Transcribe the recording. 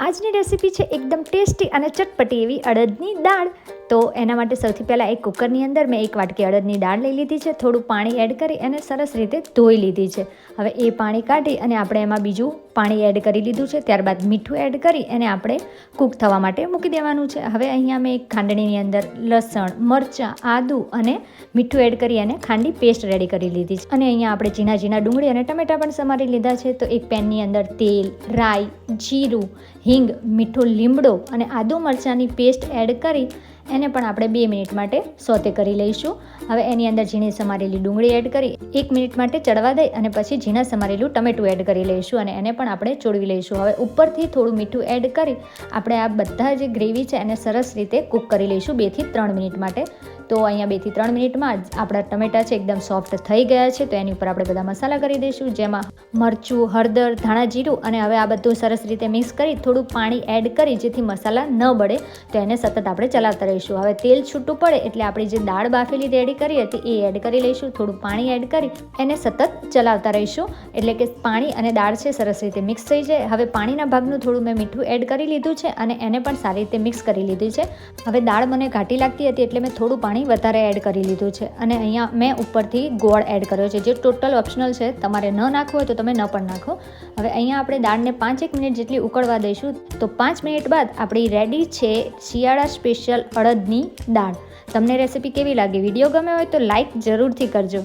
આજની રેસીપી છે એકદમ ટેસ્ટી અને ચટપટી એવી અડદની દાળ. તો એના માટે સૌથી પહેલાં એક કુકરની અંદર મેં એક વાટકી અડદની દાળ લઈ લીધી છે, થોડું પાણી એડ કરી અને સરસ રીતે ધોઈ લીધી છે. હવે એ પાણી કાઢી અને આપણે એમાં બીજું પાણી એડ કરી લીધું છે, ત્યારબાદ મીઠું એડ કરી અને આપણે કૂક થવા માટે મૂકી દેવાનું છે. હવે અહીંયા મેં એક ખાંડણીની અંદર લસણ, મરચાં, આદું અને મીઠું એડ કરી અને ખાંડી પેસ્ટ રેડી કરી લીધી છે. અને અહીંયા આપણે ઝીણા ઝીણા ડુંગળી અને ટમેટા પણ સમારી લીધા છે. તો એક પેનની અંદર તેલ, રાઈ, જીરું, હિંગ, મીઠું લીમડો અને આદુ મરચાંની પેસ્ટ એડ કરી એને પણ આપણે બે મિનિટ માટે સોતે કરી લઈશું. હવે એની અંદર ઝીણી સમારેલી ડુંગળી એડ કરી, એક મિનિટ માટે ચડવા દઈ અને પછી ઝીણા સમારેલું ટમેટું એડ કરી લઈશું અને એને પણ આપણે ચોળવી લઈશું. હવે ઉપરથી થોડું મીઠું એડ કરી, આપણે આ બધા જે ગ્રેવી છે એને સરસ રીતે કૂક કરી લઈશું બેથી ત્રણ મિનિટ માટે. તો અહીંયા બેથી ત્રણ મિનિટમાં આપણા ટમેટા છે એકદમ સોફ્ટ થઈ ગયા છે, તો એની ઉપર આપણે બધા મસાલા કરી દઈશું, જેમાં મરચું, હળદર, ધાણા જીરું અને હવે આ બધું સરસ રીતે મિક્સ કરી થોડું પાણી એડ કરી જેથી મસાલા ન બળે, તો એને સતત આપણે ચલાવતા રહીશું. હવે તેલ છૂટું પડે એટલે આપણી જે દાળ બાફેલી રેડી કરી હતી એ એડ કરી લઈશું, થોડું પાણી એડ કરી એને સતત ચલાવતા રહીશું. એટલે કે પાણી અને દાળ છે સરસ રીતે મિક્સ થઈ જાય. હવે પાણીના ભાગનું થોડું મેં મીઠું એડ કરી લીધું છે અને એને પણ સારી રીતે મિક્સ કરી લીધું છે. હવે દાળ મને ઘાટી લાગતી હતી એટલે મેં થોડું પાણી વધારે એડ કરી લીધું છે. અને અહીંયા મેં ઉપરથી ગોળ એડ કર્યો છે. જે ટોટલ ઓપ્શનલ છે, તમારે ન નાખવું હોય તો તમે ન પણ નાખો. હવે અહીંયા આપણે દાળને પાંચેક મિનિટ જેટલી ઉકળવા દઈશું. તો પાંચ મિનિટ બાદ આપણી રેડી છે શિયાળા સ્પેશિયલ અડદની દાળ. તમને રેસીપી કેવી લાગી? વીડિયો ગમે હોય તો લાઈક જરૂરથી કરજો.